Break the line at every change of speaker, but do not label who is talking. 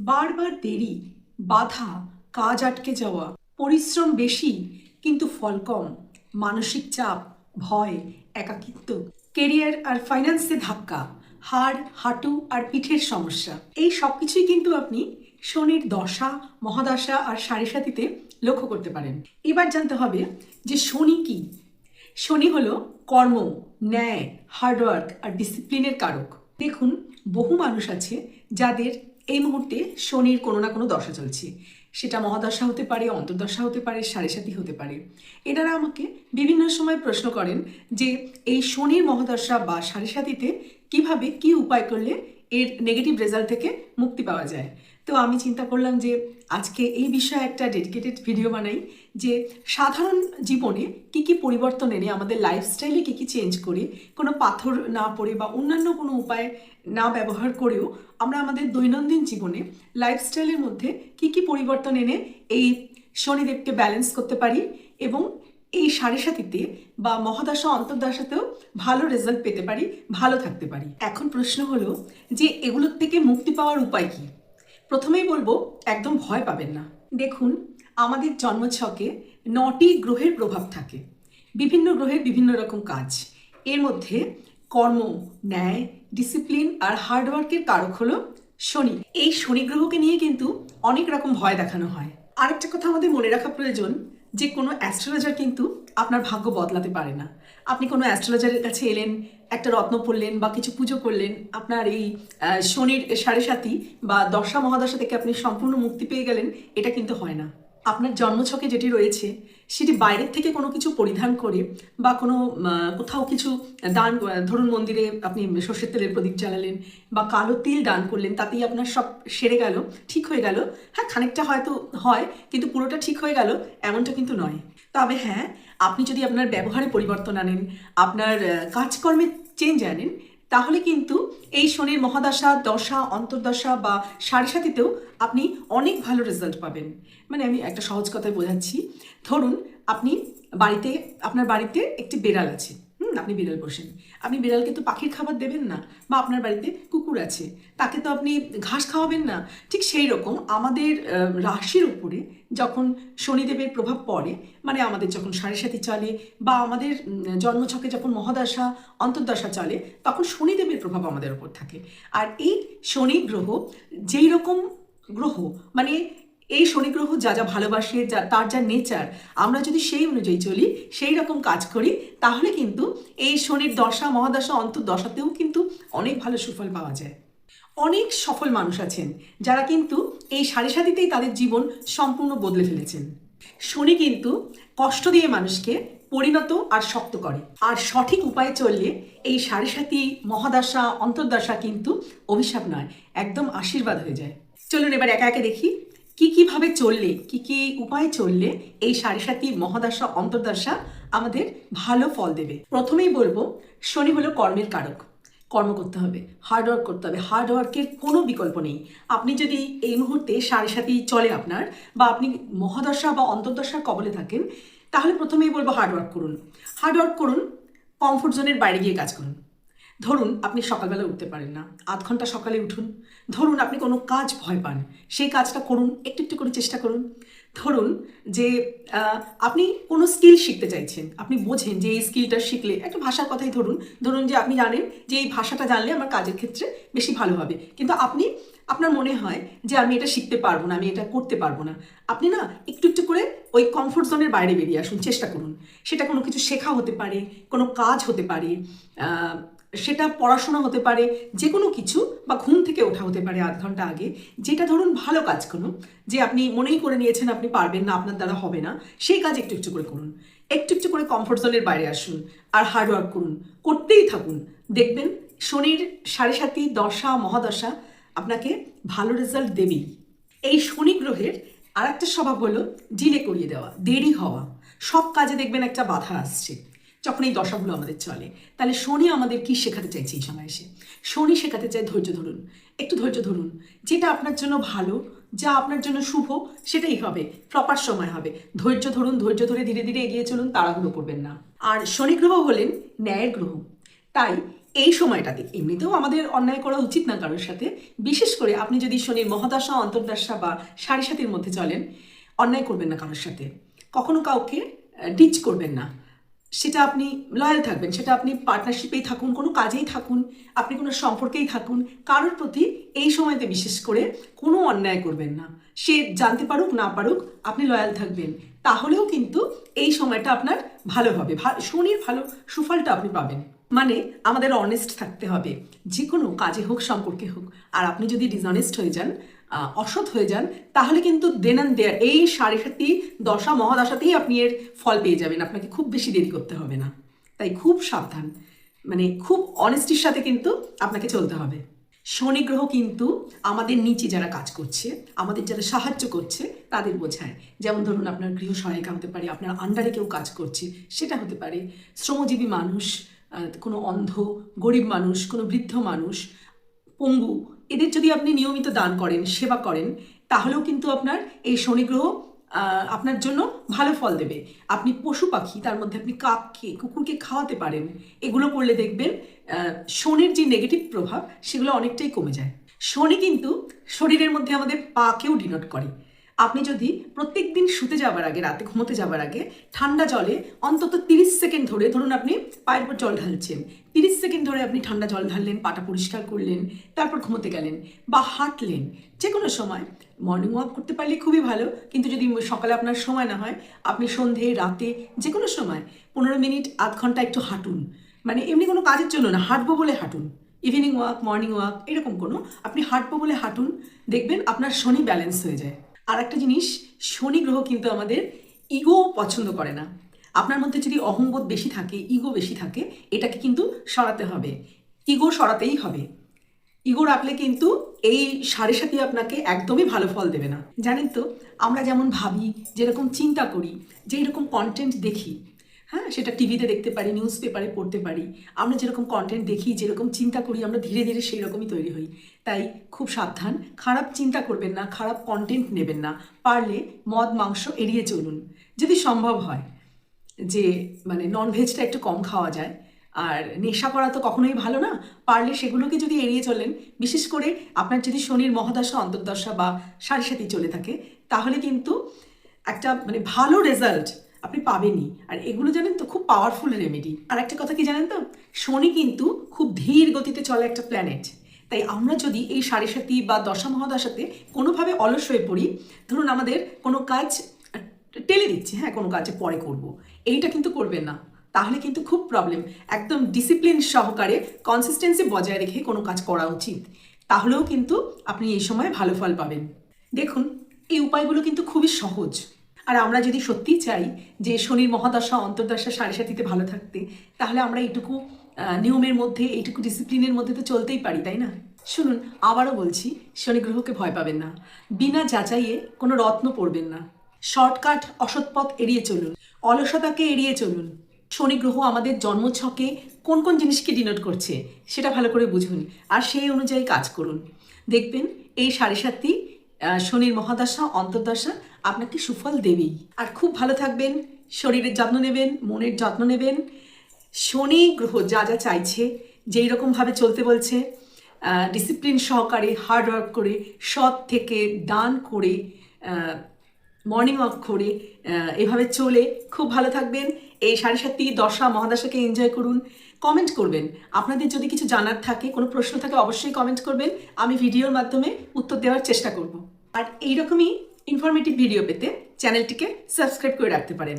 বারবার দেরি, বাধা, কাজ আটকে যাওয়া, পরিশ্রম বেশি, কিন্তু ফল কম, মানসিক চাপ, ভয়, একাকিত্ব, কেরিয়ার আর ফাইন্যান্সে ধাক্কা, হাড়, হাঁটু আর পিঠের সমস্যা। এই সব কিছুই কিন্তু আপনি শনির দশা, মহাদশা আর সাড়ে সাতিতে লক্ষ্য করতে পারেন। এবার জানতে হবে যে শনি কি? শনি হলো কর্ম, ন্যায় হার্ডওয়ার্ক আর ডিসিপ্লিনের কারক। দেখুন, বহু মানুষ আছে যাদের এই মুহূর্তে শনির কোনো না কোনো দশা চলছে। সেটা মহাদশা হতে পারে, অন্তর্দশা হতে পারে সাড়ে সাতি হতে পারে। এনারা আমাকে বিভিন্ন সময় প্রশ্ন করেন যে, এই শনির মহাদশা বা সাড়ে সাতিতে কীভাবে কী উপায় করলে এর নেগেটিভ রেজাল্ট থেকে মুক্তি পাওয়া যায়? তো আমি চিন্তা করলাম যে আজকে এই বিষয়ে একটা ডেডিকেটেড ভিডিও বানাই যে সাধারণ জীবনে কি কি পরিবর্তন এনে আমাদের লাইফস্টাইলে কি কি চেঞ্জ করে, কোনো পাথর না পড়ে বা অন্যান্য কোনো উপায় না ব্যবহার করেও আমরা আমাদের দৈনন্দিন জীবনে লাইফস্টাইলের মধ্যে কি কি পরিবর্তন এনে এই শনিদেবকে ব্যালেন্স করতে পারি এবং এই সাড়ে সাতিতে বা মহাদশা অন্তর্দশাতেও ভালো রেজাল্ট পেতে পারি, ভালো থাকতে পারি। এখন প্রশ্ন হলো যে এগুলোর থেকে মুক্তি পাওয়ার উপায় কি? প্রথমেই বলব, একদম ভয় পাবেন না। দেখুন, আমাদের জন্মছকে নটি গ্রহের প্রভাব থাকে। বিভিন্ন গ্রহের বিভিন্ন রকম কাজ। এর মধ্যে কর্ম, ন্যায়, ডিসিপ্লিন আর হার্ডওয়ার্কের কারক হলো শনি। এই শনি গ্রহকে নিয়ে কিন্তু অনেক রকম ভয় দেখানো হয়। আরেকটা কথা আমাদের মনে রাখা প্রয়োজন, যে কোনো অ্যাস্ট্রোলজার কিন্তু আপনার ভাগ্য বদলাতে পারে না। আপনি কোনো অ্যাস্ট্রোলজারের কাছে এলেন, একটা রত্ন পড়লেন বা কিছু পুজো করলেন, আপনার এই শনির সাড়ে সাতি বা দশা মহাদশা থেকে আপনি সম্পূর্ণ মুক্তি পেয়ে গেলেন, এটা কিন্তু হয় না। আপনার জন্মছকে যেটি রয়েছে, সেটি বাইরের থেকে কোনো কিছু পরিধান করে বা কোনো কোথাও কিছু দান ধরুন মন্দিরে আপনি সর্ষের তেলের প্রদীপ জ্বালালেন বা কালো তিল দান করলেন, তাতেই আপনার সব সেরে গেল, ঠিক হয়ে গেল। হ্যাঁ খানিকটা হয়তো হয়, কিন্তু পুরোটা ঠিক হয়ে গেল, এমনটা কিন্তু নয়। তবে হ্যাঁ আপনি যদি আপনার ব্যবহারে পরিবর্তন আনেন, আপনার কাজকর্মে চেঞ্জ আনেন, তাহলে কিন্তু এই শনির মহাদশা, দশা, অন্তর্দশা বা সাড়ে সাথেতেও আপনি অনেক ভালো রেজাল্ট পাবেন। মানে আমি একটা সহজ কথায় বোঝাচ্ছি। ধরুন, আপনি বাড়িতে, আপনার বাড়িতে একটি বেড়াল আছে। আপনি বিড়াল বসেন আপনি বিড়ালকে তো পাখির খাবার দেবেন না, বা আপনার বাড়িতে কুকুর আছে, তাকে তো আপনি ঘাস খাওয়াবেন না। ঠিক সেই রকম আমাদের রাশির উপরে যখন শনিদেবের প্রভাব পড়ে মানে আমাদের যখন সাড়ে সাথী চলে, বা আমাদের জন্মছকে যখন মহাদশা, অন্তর্দশা চলে, তখন শনিদেবের প্রভাব আমাদের উপর থাকে। আর এই শনি গ্রহ যেই রকম গ্রহ মানে এই শনি গ্রহ যা যা ভালোবাসে, যা, তার যা নেচার আমরা যদি সেই অনুযায়ী চলি, সেই রকম কাজ করি, তাহলে কিন্তু এই শনির দশা, মহাদশা, অন্তর্দশাতেও কিন্তু অনেক ভালো সুফল পাওয়া যায়। অনেক সফল মানুষ আছেন, যারা কিন্তু এই সাড়ে সাতিতেই তাদের জীবন সম্পূর্ণ বদলে ফেলেছেন। শনি কিন্তু কষ্ট দিয়ে মানুষকে পরিণত আর শক্ত করে। আর সঠিক উপায়ে চললে এই সাড়ে সাতি মহাদশা, অন্তর্দশা কিন্তু অভিশাপ নয়, একদম আশীর্বাদ হয়ে যায়। চলুন এবার একা একে দেখি। কি কীভাবে চললে, কি কি উপায়ে চললে এই সাড়ে সাতি মহাদশা অন্তর্দশা আমাদের ভালো ফল দেবে? প্রথমেই বলব, শনি হলো কর্মের কারক। কর্ম করতে হবে হার্ডওয়ার্ক করতে হবে। হার্ডওয়ার্কের কোনো বিকল্প নেই। আপনি যদি এই মুহূর্তে সাড়ে সাতি চলে আপনার বা আপনি মহাদশা বা অন্তর্দশার কবলে থাকেন, তাহলে প্রথমেই বলব হার্ডওয়ার্ক করুন। হার্ডওয়ার্ক করুন কমফোর্ট জোনের বাইরে গিয়ে কাজ করুন। ধরুন আপনি সকালবেলা উঠতে পারেন না, আধ ঘণ্টা সকালে উঠুন। ধরুন আপনি কোনো কাজ ভয় পান, সেই কাজটা করুন, একটু একটু করে চেষ্টা করুন। ধরুন যে আপনি কোনো স্কিল শিখতে চাইছেন, আপনি বোঝেন যে এই স্কিলটা শিখলে, একটা ভাষার কথাই ধরুন ধরুন যে আপনি জানেন যে এই ভাষাটা জানলে আমার কাজের ক্ষেত্রে বেশি ভালো হবে। কিন্তু আপনি, আপনার মনে হয় যে আমি এটা শিখতে পারব না, আমি এটা করতে পারব না। আপনি না একটু একটু করে ওই কমফোর্ট জোনের বাইরে বেরিয়ে আসুন, চেষ্টা করুন। সেটা কোনো কিছু শেখা হতে পারে, কোনো কাজ হতে পারে সেটা পড়াশোনা হতে পারে যে কোনো কিছু, বা ঘুম থেকে ওঠা হতে পারে আধ ঘণ্টা আগে। যেটা ধরুন ভালো কাজ কোনো, যে আপনি মনেই করে নিয়েছেন আপনি পারবেন না, আপনার দ্বারা হবে না, সেই কাজ একটু একটু করে করুন। একটু একটু করে কমফোর্ট জোনের বাইরে আসুন আর হার্ডওয়ার্ক করুন। করতেই থাকুন। দেখবেন শনির সাড়ে সাতি দশা, মহাদশা আপনাকে ভালো রেজাল্ট দেবেই। এই শনি গ্রহের আর একটা স্বভাব হলো ডিলে করিয়ে দেওয়া, দেরি হওয়া। সব কাজে দেখবেন একটা বাধা আসছে। যখন এই দশাগুলো আমাদের চলে। তাহলে শনি আমাদের কি শেখাতে চাইছে এই সময় এসে? শনি শেখাতে চায় ধৈর্য ধরুন। একটু ধৈর্য ধরুন। যেটা আপনার জন্য ভালো, যা আপনার জন্য শুভ, সেটাই হবে। প্রপার সময় হবে। ধৈর্য ধরুন, ধৈর্য ধরে ধীরে ধীরে এগিয়ে চলুন, তাড়াহুড়ো করবেন না। আর শনি গ্রহ হলেন ন্যায়ের গ্রহ। তাই এই সময়টাতে এমনিতেও আমাদের অন্যায় করা উচিত না কারোর সাথে। বিশেষ করে আপনি যদি শনির মহাদশা, অন্তর্দশা বা সাড়ে সাতির মধ্যে চলেন, অন্যায় করবেন না কারোর সাথে। কখনো কাউকে ডিচ করবেন না। সেটা আপনি লয়াল থাকবেন, সেটা আপনি পার্টনারশিপেই থাকুন, কোনো কাজেই থাকুন, আপনি কোনো সম্পর্কেই থাকুন, কারোর প্রতি এই সময়তে বিশেষ করে কোনো অন্যায় করবেন না। সে জানতে পারুক, না পারুক, আপনি লয়াল থাকবেন। তাহলেও কিন্তু এই সময়টা আপনার ভালো হবে শনির ভালো সুফলটা আপনি পাবেন। মানে আমাদের অনেস্ট থাকতে হবে, যে কোনো কাজে হোক, সম্পর্কে হোক। আর আপনি যদি ডিসঅনেস্ট হয়ে যান অসৎ হয়ে যান, তাহলে কিন্তু দেন অ্যান্ড দেয়ার এই সাড়ে সাতি দশা, মহাদশাতেই আপনি এর ফল পেয়ে যাবেন। আপনাকে খুব বেশি দেরি করতে হবে না। তাই খুব সাবধান। মানে খুব অনেস্টির সাথে কিন্তু আপনাকে চলতে হবে। শনি গ্রহ কিন্তু আমাদের নিচে যারা কাজ করছে, আমাদের যারা সাহায্য করছে, তাদের বোঝায়। যেমন ধরুন আপনার গৃহ সহায়িকা হতে পারে, আপনার আন্ডারে কেউ কাজ করছে, সেটা হতে পারে। শ্রমজীবী মানুষ কোনো অন্ধ, গরিব মানুষ, কোনো বৃদ্ধ মানুষ, পঙ্গু এদের যদি আপনি নিয়মিত দান করেন, সেবা করেন, তাহলেও কিন্তু আপনার এই শনি গ্রহ আপনার জন্য ভালো ফল দেবে। আপনি পশু পাখি, তার মধ্যে আপনি কাককে কুকুরকে খাওয়াতে পারেন, এগুলো করলে দেখবেন শনির যে নেগেটিভ প্রভাব, সেগুলো অনেকটাই কমে যায়। শনি কিন্তু শরীরের মধ্যে আমাদের পাকেও ডিনোট করে। আপনি যদি প্রত্যেক দিন শুতে যাবার আগে, রাতে ঘুমোতে যাবার আগে ঠান্ডা জলে অন্তত তিরিশ সেকেন্ড ধরে ধরুন আপনি পায়ের পর জল ঢালছেন, তিরিশ সেকেন্ড ধরে আপনি ঠান্ডা জল ঢাললেন, পাটা পরিষ্কার করলেন, তারপর ঘুমোতে গেলেন বা হাঁটলেন যে কোনো সময়। মর্নিং ওয়াক করতে পারলে খুবই ভালো, কিন্তু যদি সকালে আপনার সময় না হয়, আপনি সন্ধে, রাতে যে কোনো সময় পনেরো মিনিট, আধ ঘণ্টা একটু হাঁটুন। মানে এমনি কোনো কাজের জন্য না, হাঁটবো বলে হাঁটুন। ইভিনিং ওয়াক মর্নিং ওয়াক এরকম কোনো। আপনি হাঁটবো বলে হাঁটুন, দেখবেন আপনার শনি ব্যালেন্স হয়ে যায়। আর একটা জিনিস, শনি গ্রহ কিন্তু আমাদের ইগো পছন্দ করে না। আপনার মধ্যে যদি অহংবোধ বেশি থাকে ইগো বেশি থাকে, এটাকে কিন্তু সরাতে হবে। ইগো সরাতেই হবে। ইগো রাখলে কিন্তু এই সাড়ে সাথে আপনাকে একদমই ভালো ফল দেবে না। জানেন তো, আমরা যেমন ভাবি, যেরকম চিন্তা করি যে এরকম কন্টেন্ট দেখি হ্যাঁ সেটা টিভিতে দেখতে পারি নিউজ পেপারে পড়তে পারি। আমরা যেরকম কন্টেন্ট দেখি, যেরকম চিন্তা করি, আমরা ধীরে ধীরে সেই রকমই তৈরি হই। তাই খুব সাবধান, খারাপ চিন্তা করবেন না, খারাপ কন্টেন্ট নেবেন না। পারলে মদ, মাংস এড়িয়ে চলুন। যদি সম্ভব হয় যে মানে ননভেজটা একটু কম খাওয়া যায়, আর নেশা করা তো কখনোই ভালো না, পারলে সেগুলোকে যদি এড়িয়ে চলেন, বিশেষ করে আপনার যদি শনির মহাদশা, অন্তর্দশা বা সাড়ে সাথে চলে থাকে, তাহলে কিন্তু একটা মানে ভালো রেজাল্ট আপনি পাবেনই। আর এগুলো জানেন তো, খুব পাওয়ারফুল রেমেডি আর একটা কথা কি জানেন তো? শনি কিন্তু খুব ধীর গতিতে চলে একটা প্ল্যানেট তাই আমরা যদি এই সাড়ে সাতি বা দশা মহাদশাতে কোনোভাবে অলস হয়ে পড়ি, ধরুন আমাদের কোনো কাজ টেলে দিচ্ছি হ্যাঁ কোনো কাজে পরে করব। এইটা কিন্তু করবেন না। তাহলে কিন্তু খুব প্রবলেম একদম ডিসিপ্লিন সহকারে কনসিস্টেন্সি বজায় রেখে কোনো কাজ করা উচিত। তাহলেও কিন্তু আপনি এই সময় ভালো ফল পাবেন। দেখুন, এই উপায়গুলো কিন্তু খুবই সহজ। আর আমরা যদি সত্যিই চাই যে শনির মহাদশা, অন্তর্দশা সাড়ে সাতিতে ভালো থাকতে, তাহলে আমরা এইটুকু নিয়মের মধ্যে, এইটুকু ডিসিপ্লিনের মধ্যে তো চলতেই পারি, তাই না? শুনুন, আবারও বলছি, শনি গ্রহকে ভয় পাবেন না। বিনা যাচাইয়ে কোনো রত্ন পড়বেন না। শর্টকাট, অসৎপথ এড়িয়ে চলুন। অলসতাকে এড়িয়ে চলুন। শনি গ্রহ আমাদের জন্মছকে কোন কোন জিনিসকে ডিনোট করছে, সেটা ভালো করে বুঝুন। আর সেই অনুযায়ী কাজ করুন। দেখবেন, এই সাড়ে সাতটি শনির মহাদশা, অন্তর্দশা, আপনাকে সুফল দেবেই। আর খুব ভালো থাকবেন, শরীরের যত্ন নেবেন, মনের যত্ন নেবেন। শনি গ্রহ যা যা চাইছে, যেই রকমভাবে চলতে বলছে ডিসিপ্লিন সহকারে হার্ডওয়ার্ক করে, সৎ থেকে দান করে মর্নিং ওয়াক করে এভাবে চলে খুব ভালো থাকবেন। এই সাড়ে সাতটি দশা, মহাদশাকে এনজয় করুন। কমেন্ট করবেন। আপনাদের যদি কিছু জানার থাকে, কোনো প্রশ্ন থাকে, অবশ্যই কমেন্ট করবেন। আমি ভিডিওর মাধ্যমে উত্তর দেওয়ার চেষ্টা করব। আর এইরকমই ইনফরমেটিভ ভিডিও পেতে চ্যানেলটিকে সাবস্ক্রাইব করে রাখতে পারেন।